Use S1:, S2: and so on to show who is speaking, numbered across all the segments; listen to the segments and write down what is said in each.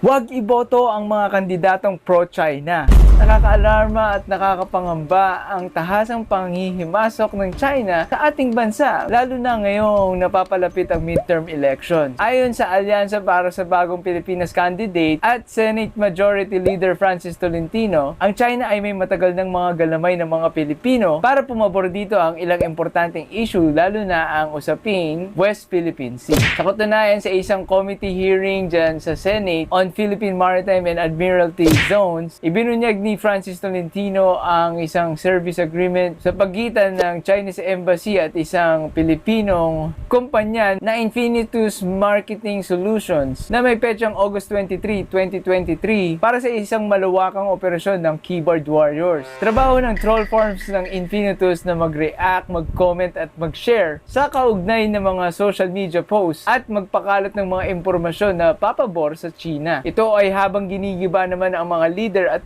S1: Huwag iboto ang mga kandidatong pro-China. Nakakaalarma at nakakapangamba ang tahasang panghihimasok ng China sa ating bansa, lalo na ngayong napapalapit ang midterm elections. Ayon sa Alyansa para sa Bagong Pilipinas candidate at Senate Majority Leader Francis Tolentino, ang China ay may matagal ng mga galamay ng mga Pilipino para pumabor dito ang ilang importanteng issue, lalo na ang usaping West Philippine Sea. Sa katunayan sa isang committee hearing dyan sa Senate on Philippine Maritime and Admiralty Zones, ibinunyag ni Francis Tolentino ang isang service agreement sa pagitan ng Chinese Embassy at isang Pilipinong kumpanya na Infinitus Marketing Solutions na may petsang August 23, 2023 para sa isang malawakang operasyon ng Keyboard Warriors. Trabaho ng troll farms ng Infinitus na mag-react, mag-comment at mag-share sa kaugnay ng mga social media posts at magpakalat ng mga impormasyon na papabor sa China. Ito ay habang ginigiba naman ang mga leader at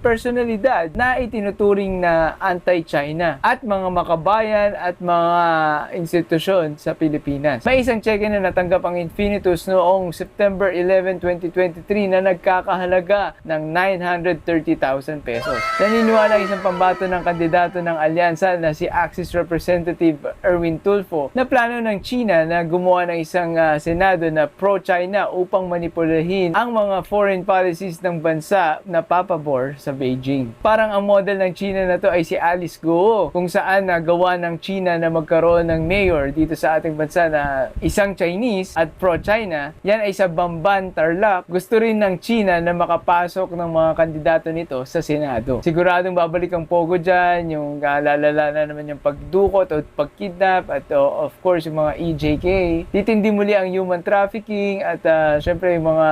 S1: personalidad na itinuturing na anti-China at mga makabayan at mga institusyon sa Pilipinas. May isang cheque na natanggap ang Infinitus noong September 11, 2023 na nagkakahalaga ng 930,000 pesos. Naniniwala ang isang pambato ng kandidato ng alyansa na si Axis Representative Erwin Tulfo na plano ng China na gumawa ng isang ah, senado na pro-China upang manipulahin ang mga foreign policies ng bansa na papabor sa Beijing. Parang ang model ng China na to ay si Alice Guo kung saan nagawa ng China na magkaroon ng mayor dito sa ating bansa na isang Chinese at pro-China. Yan ay sa Bamban, Tarlac. Gusto rin ng China na makapasok ng mga kandidato nito sa Senado. Siguradong babalik ang pogo dyan, yung uh, lalala na naman yung pagdukot o pagkidnap at uh, of course yung mga EJK. Titindi muli ang human trafficking at uh, syempre yung mga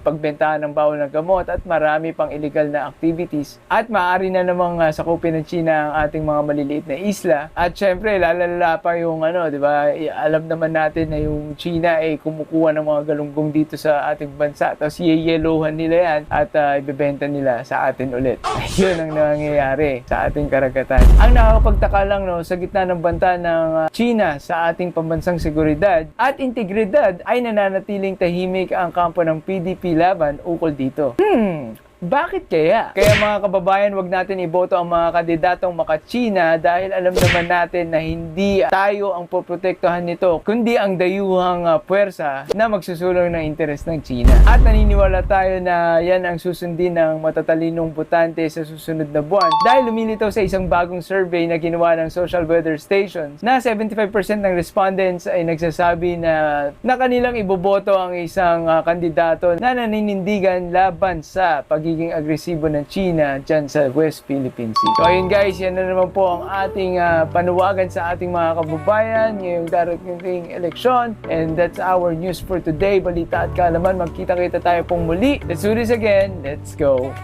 S1: pagbentahan ng bawal ng gamot at marami pang illegal na activities. At maaari na namang uh, sakupin ng China ang ating mga maliliit na isla. At syempre lalala pa yung ano, di ba? Alam naman natin na yung China ay kumukuha ng mga galunggong dito sa ating bansa. Tapos yeyelohan nila yan at uh, ibebenta nila sa atin ulit. Yun ang nangyayari sa ating karagatan. Ang nakakapagtaka lang no, sa gitna ng banta ng uh, China sa ating pambansang seguridad at integridad ay nananatiling tahimik ang kampo ng PDP laban ukol dito. Hmm, bakit kaya? Kaya mga kababayan, wag natin iboto ang mga kandidatong maka-China dahil alam naman natin na hindi tayo ang poprotektahan nito, kundi ang dayuhang uh, puwersa na magsusulong ng interes ng China. At naniniwala tayo na yan ang susundin ng matatalinong botante sa susunod na buwan dahil lumilitaw sa isang bagong survey na ginawa ng Social Weather Stations na 75% ng respondents ay nagsasabi na na kanilang iboboto ang isang uh, kandidato na naninindigan laban sa pagiging agresibo ng China dyan sa West Philippine Sea. So ayun guys, yan na naman po ang ating uh, panuwagan sa ating mga kababayan ngayong darating eleksyon. And that's our news for today. Balita at kaalaman, magkita-kita tayo pong muli. Let's do this again. Let's go.